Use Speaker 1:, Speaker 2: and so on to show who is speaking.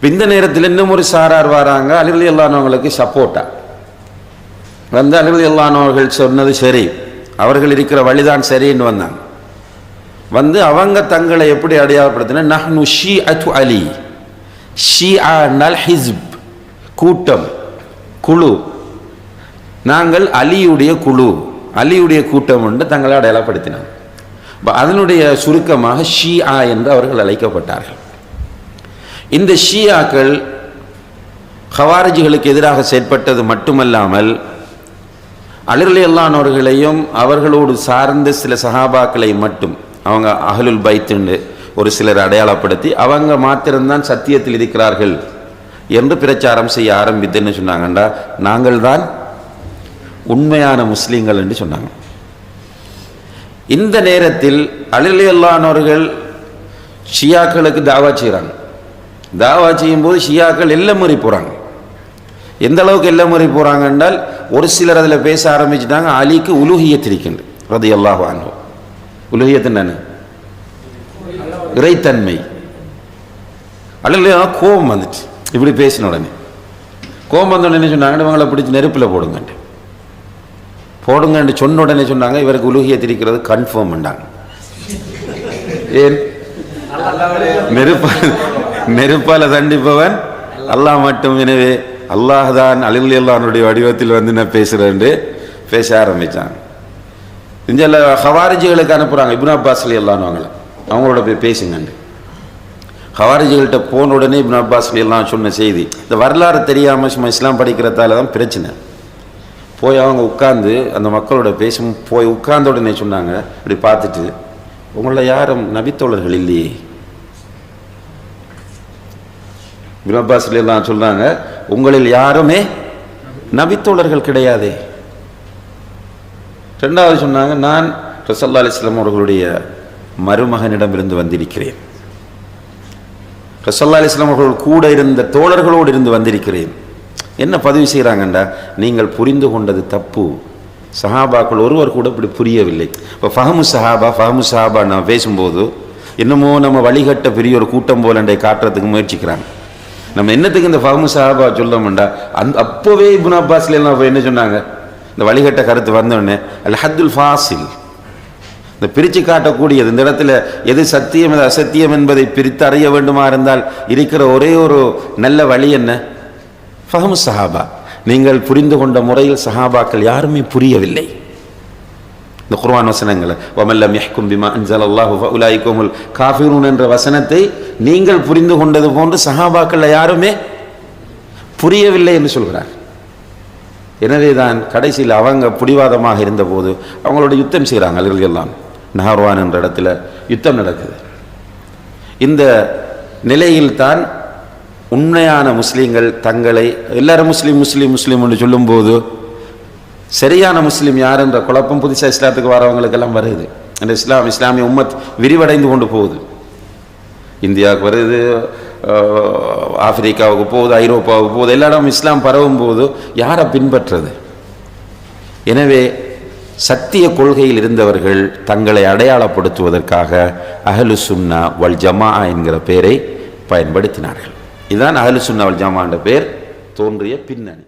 Speaker 1: இப்ப இந்த நேரத்தில் இன்னும் ஒரு சாரார் வராங்க. அலிரலி அல்லானவங்களுக்கு சப்போர்ட்டா வந்து அலிரலி அல்லானவர்கள் சொன்னது சரி. அவர்கள் இருக்கிற வழிதான் சரின்னு வந்தாங்க. வந்து அவங்க தங்களை எப்படி அடையாளப்படுத்தினா நஹ்னு ஷி அத்து அலி. ஆ நல் ஹிஸ்ப். கூட்டம். குழு. நாங்கள் அலியுடைய குழு. அலியுடைய கூட்டம் என்று தங்களை அடையாளப்படுத்தினாங்க. அதனுடைய சுருக்கமாக ஷி ஆ என்று அவர்கள் அழைக்கப்பட்டார்கள். இந்த ஷியாக்கள் ஹவாரிஜிகளுக்கு எதிராக செயற்பட்டது மட்டுமல்லாமல் அலிரலி அல்லானவர்களையும் அவர்களோடு சார்ந்த சில சஹாபாக்களை மட்டும் அவங்க அகலுல் பைத்துண்டு ஒரு சிலர் அடையாளப்படுத்தி அவங்க மாத்திரம்தான் சத்தியத்தில் இருக்கிறார்கள் என்று பிரச்சாரம் செய்ய ஆரம்பித்துன்னு சொன்னாங்கண்டா. நாங்கள் தான் உண்மையான முஸ்லீம்கள் என்று சொன்னாங்க. இந்த நேரத்தில் அலிலியல்லானவர்கள் ஷியாக்களுக்கு தாவா செய்கிறாங்க தாவா செய்யும் போது ஷியாக்கள் எல்லாம் முறை போகிறாங்க எந்த அளவுக்கு எல்லாம் முறை போகிறாங்க என்றால் ஒரு சிலர் அதில் பேச ஆரம்பிச்சிட்டாங்க அலிக்கு உலுகியத் இருக்கின்ற ரதி அல்லாஹ் வாங்கும் உலுகியத்து என்ன இறைத்தன்மை. அல்ல கோபம் வந்துச்சு. இப்படி பேசின உடனே. கோபம் வந்த உடனே சொன்னாங்க இவங்களை பிடிச்சி நெருப்பில் போடுங்கன்ட்டு. போடுங்கன்ட்டு சொன்ன உடனே சொன்னாங்க இவருக்கு உலுகியத் திரிக்கிறது கன்ஃபார்ம் பண்ணாங்க ஏன்? நெருப்பு. நெருப்பால தண்டிப்பவன் அல்லாஹ் மட்டும். எனவே அல்லாஹ் தான் அலில் அல்லாஹனுடைய வடிவத்தில் வந்து நான் பேசுகிறேன் பேச ஆரம்பித்தாங்க இந்த ஹவாரிஜிகளுக்கு அனுப்புகிறாங்க இப்னு அப்பாஸ் அலி அல்லான்னு அவங்களோட போய் பேசுங்கண்டு. ஹவாரிஜிகள்கிட்ட போன உடனே இப்னு அப்பாஸ் அலி எல்லாம் சொன்ன செய்தி இந்த வரலாறு தெரியாமல் சும்மா இஸ்லாம் படிக்கிறதால தான் பிரச்சனை. போய் அவங்க உட்காந்து அந்த மக்களோட பேசும் போய் உட்கார்ந்த உடனே சொன்னாங்க. இப்படி பார்த்துட்டு உங்களில் யாரும் நபித்தோழர்கள் இல்லையே. இப்னு எல்லாம் சொல்றாங்க உங்களில் யாருமே நபித்தோழர்கள் கிடையாதே. ரெண்டாவது சொன்னாங்க நான் ரசல்லா அலிஸ்லாம் அவர்களுடைய மருமகனிடமிருந்து வந்திருக்கிறேன். ரசல்லா அலிஸ்லாம் அவர்கள் கூட இருந்த தோழர்களோடு இருந்து வந்திருக்கிறேன். என்ன பதிவு செய்கிறாங்கண்டா நீங்கள் புரிந்து கொண்டது தப்பு. சஹாபாக்கள் ஒருவர் கூட இப்படி புரியவில்லை. இப்போ ஃபஹமு சஹாபா ஃபஹமு சஹாபா நான் பேசும்போது என்னமோ நம்ம வழிகட்ட பெரிய ஒரு கூட்டம் போல காட்டுறதுக்கு முயற்சிக்கிறாங்க. நம்ம என்னத்துக்கு இந்த ஃபஹமு சஹாபா சொல்லமுண்டா அந்த அப்போவே இபுன் அப்பாஸ்ல எல்லாம் என்ன சொன்னாங்க? இந்த வழிகட்ட கருத்து வந்தோடனே அல் ஹத்துல் ஃபாசில். இந்த பிரித்து காட்டக்கூடியது இந்த இடத்துல எது சத்தியம் எது அசத்தியம் என்பதை பிரித்து அறிய வேண்டுமா இருந்தால் இருக்கிற ஒரே ஒரு நல்ல வழி என்ன? ஃபஹமு சஹாபா. நீங்கள் புரிந்து கொண்ட முறையில் சஹாபாக்கள் யாருமே புரியவில்லை. இந்த குர்வான் வசனங்களை ஒமல்லம் யஹ்கும் பிமா அன்சல் அல்லாஹு ஃபஉலாயிகுமுல் காஃபிரூன் என்ற வசனத்தை நீங்கள் புரிந்து கொண்டது போன்று சஹாபாக்கள் யாருமே புரியவில்லை என்று சொல்கிறார் எனவே தான் கடைசியில் அவங்க பிடிவாதமாக இருந்தபோது அவங்களோட யுத்தம் செய்கிறாங்க அலிகள் எல்லாம் நஹர்வான் என்ற இடத்துல யுத்தம் நடக்குது. இந்த நிலையில் தான் உண்மையான முஸ்லீம்கள் தங்களை எல்லாரும் முஸ்லீம் முஸ்லீம் முஸ்லீம் என்று சொல்லும்போது சரியான முஸ்லீம் யார் என்ற குழப்பம் புதுசாக இஸ்லாத்துக்கு வரவங்களுக்கெல்லாம் வருது. அந்த இஸ்லாம் இஸ்லாமிய உம்மத் விரிவடைந்து கொண்டு போகுது. இந்தியாவுக்கு வருது ஆப்பிரிக்காவுக்கு போகுது ஐரோப்பாவுக்கு போகுது எல்லா இடமும் இஸ்லாம் பரவும் போது யாரை பின்பற்றுறது எனவே சத்திய கொள்கையில் இருந்தவர்கள் தங்களை அடையாளப்படுத்துவதற்காக அஹலு சுன்னா வல் ஜமா என்கிற பெயரை பயன்படுத்தினார்கள். இதுதான் அஹலு சுன்னா வல் ஜமா என்ற பெயர் தோன்றிய பின்னணி.